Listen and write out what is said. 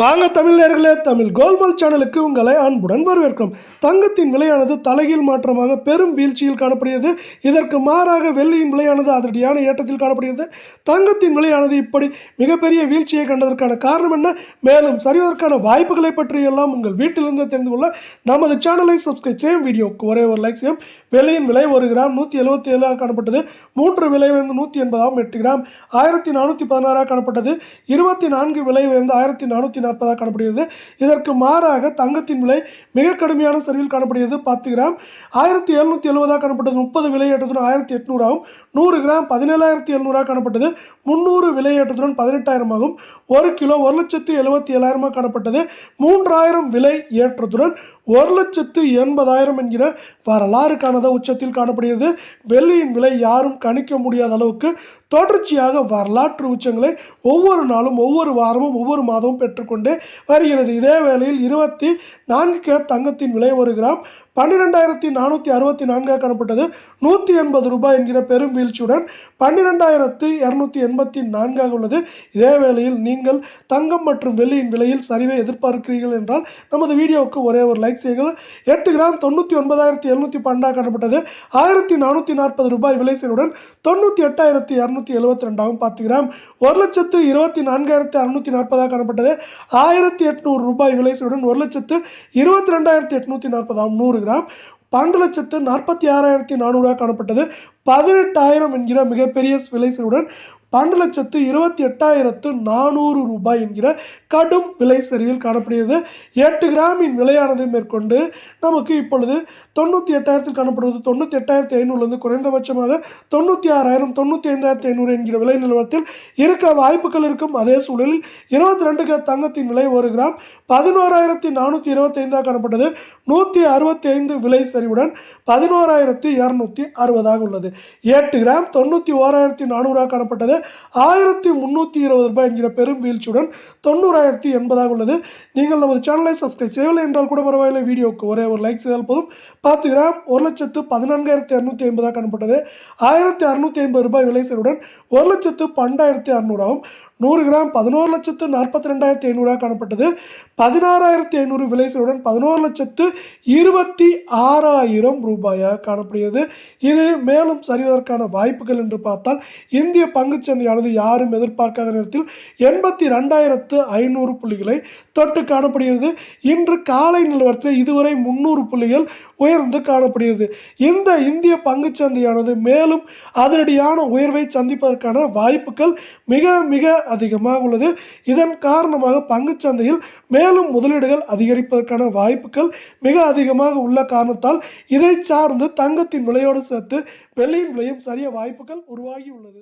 வாங்க தமிழர்களே தமிழ் கோல்பால் சேனலுக்கு உங்களை அன்புடன் வரவேற்கிறோம் தங்கத்தின் விலையானது தலைகீழ் மாற்றமாக பெரும் வீழ்ச்சியில் காணப்படுகிறது. இதற்கு மாறாக வெள்ளியின் விலையானது அதிரடியான ஏற்றத்தில் காணப்படுகிறது. தங்கத்தின் விலையானது இப்படி மிகப்பெரிய வீழ்ச்சியை கண்டதற்கான காரணம் என்ன? மேலும் சரிவதற்கான வாய்ப்புகளை பற்றி எல்லாம் உங்கள் வீட்டிலிருந்து தெரிந்து கொள்ள நமது சேனலை சப்ஸ்கிரைப் செய்யும் வீடியோக்கு ஒரே ஒரு லைக் செய்யும். வெள்ளியின் விலை ஒரு கிராம் நூற்றி எழுபத்தி ஏழாக காணப்பட்டது. மூன்று விலை உயர்ந்து நூற்றி எண்பதாம் எட்டு கிராம் ஆயிரத்தி நானூற்றி பதினாறாக காணப்பட்டது. இருபத்தி நான்கு விலை உயர்ந்து ஆயிரத்தி நானூற்றி நாற்பதாக காணப்படுகிறது. இதற்கு மாறாக தங்கத்தின் விலை மிக கடுமையான சரிவில் காணப்படுகிறது. பத்து கிராம் ஆயிரத்தி எழுநூற்றி எழுபதாக காணப்பட்டது. முப்பது விலையேற்றத்துடன் ஆயிரத்தி எட்நூறாகவும் நூறு கிராம் பதினேழாயிரத்தி எழுநூறாக காணப்பட்டது. முந்நூறு விலையேற்றத்துடன் ஏற்றத்துடன் பதினெட்டாயிரமாகவும் ஒரு கிலோ ஒரு லட்சத்து எழுபத்தி ஏழாயிரமாக காணப்பட்டது. மூன்றாயிரம் விலை ஏற்றத்துடன் ஒரு லட்சத்து எண்பதாயிரம் என்கிற வரலாறு காணாத உச்சத்தில் காணப்படுகிறது. வெள்ளியின் விலை யாரும் கணிக்க முடியாத அளவுக்கு தொடர்ச்சியாக வரலாற்று உச்சங்களை ஒவ்வொரு நாளும் ஒவ்வொரு வாரமும் ஒவ்வொரு மாதமும் பெற்றுக்கொண்டு வருகிறது. இதே வேளையில் இருபத்தி நான்கு கேர் தங்கத்தின் விலை ஒரு கிராம் பன்னிரெண்டாயிரத்தி நானூற்றி அறுபத்தி நான்காக காணப்பட்டது. நூற்றி எண்பது ரூபாய் என்கிற பெரும் வீழ்ச்சியுடன் பன்னிரெண்டாயிரத்து இரநூத்தி எண்பத்தி நான்காக உள்ளது. இதே வேளையில் நீங்கள் தங்கம் மற்றும் வெள்ளியின் விலையில் சரிவை எதிர்பார்க்கிறீர்கள் என்றால் நமது வீடியோவுக்கு ஒரே ஒரு லைக் செய்யுங்கள். எட்டு கிராம் தொண்ணூற்றி ஒன்பதாயிரத்தி எழுநூற்றி பன்னெண்டாக காணப்பட்டது. ஆயிரத்தி நானூற்றி நாற்பது ரூபாய் விலை செயலுடன் தொண்ணூற்றி எட்டாயிரத்தி இரநூத்தி எழுபத்தி ரெண்டாகவும் பத்து கிராம் ஒரு லட்சத்து இருபத்தி நான்காயிரத்தி அறுநூற்றி நாற்பதாக காணப்பட்டது. ஆயிரத்தி எட்நூறு ரூபாய் விலை செயலுடன் ஒரு லட்சத்து இருபத்தி ரெண்டாயிரத்தி எட்நூற்றி நாற்பதாகவும் நூறு கிராம் பன்னெண்டு லட்சத்து நாற்பத்தி ஆறாயிரத்தி நானூறாக காணப்பட்டது. பதினெட்டாயிரம் என்கிற மிகப்பெரிய விலை செயலுடன் பன்னெண்டு லட்சத்து இருபத்தி எட்டாயிரத்து நானூறு ரூபாய் என்கிற கடும் விலை சரிவில் காணப்படுகிறது. எட்டு கிராமின் விலையானது மேற்கொண்டு நமக்கு இப்பொழுது தொண்ணூற்றி எட்டாயிரத்தில் காணப்படுவது தொண்ணூற்றி எட்டாயிரத்தி ஐநூறுலேருந்து குறைந்தபட்சமாக தொண்ணூற்றி ஆறாயிரம் தொண்ணூற்றி ஐந்தாயிரத்தி ஐநூறு என்கிற விலை நிலவரத்தில் இருக்க வாய்ப்புகள் இருக்கும். அதே சூழலில் இருபத்தி ரெண்டு கிராம் தங்கத்தின் விலை ஒரு கிராம் பதினோராயிரத்தி நானூற்றி இருபத்தைந்தாக காணப்பட்டது. நூற்றி அறுபத்தி ஐந்து விலை சரிவுடன் பதினோராயிரத்தி இரநூத்தி அறுபதாக உள்ளது. எட்டு கிராம் தொண்ணூற்றி ஓராயிரத்தி நானூறாக காணப்பட்டது. ஆயிரத்தி முந்நூற்றி இருபது ரூபாய் என்கிற பெரும் வீழ்ச்சியுடன் தொண்ணூறு தொண்ணூறாயிரத்தி எண்பதாக உள்ளது. நீங்கள் நமது சேனலை சப்ஸ்கிரைப் செய்யவில்லை என்றால் கூட பரவாயில்லை. வீடியோவுக்கு ஒரே ஒரு லைக் செய்தால் போதும். பத்து கிராம் ஒரு லட்சத்து பதினான்காயிரத்தி அறுநூத்தி ஐம்பதாக காணப்பட்டது. ஆயிரத்தி அறுநூற்றி ஐம்பது ரூபாய் விலை செலவுடன் ஒரு லட்சத்து பன்னெண்டாயிரத்தி அறுநூறாகும் நூறு கிராம் பதினோரு லட்சத்து நாற்பத்தி ரெண்டாயிரத்தி ஐநூறாக காணப்பட்டது. பதினாறாயிரத்தி ஐநூறு விலைசலுடன் பதினோரு லட்சத்து இருபத்தி ஆறாயிரம் ரூபாயாக காணப்படுகிறது. இது மேலும் சரிவதற்கான வாய்ப்புகள் என்று பார்த்தால் இந்திய பங்குச்சந்தையானது யாரும் எதிர்பார்க்காத நேரத்தில் எண்பத்தி ரெண்டாயிரத்து ஐநூறு புள்ளிகளை தொட்டு காணப்படுகிறது. இன்று காலை நிலவரத்தில் இதுவரை முந்நூறு புள்ளிகள் உயர்ந்து காணப்படுகிறது. இந்த இந்திய பங்குச்சந்தையானது மேலும் அதிரடியான உயர்வை சந்திப்பதற்கான வாய்ப்புகள் மிக மிக அதிகமாக உள்ளது. இதன் காரணமாக பங்குச்சந்தையில் மேலும் முதலீடுகள் அதிகரிப்பதற்கான வாய்ப்புகள் மிக அதிகமாக உள்ள காரணத்தால் இதை சார்ந்து தங்கத்தின் விலையோடு சேர்த்து வெள்ளியின் விலையும் சரிய வாய்ப்புகள் உருவாகி உள்ளது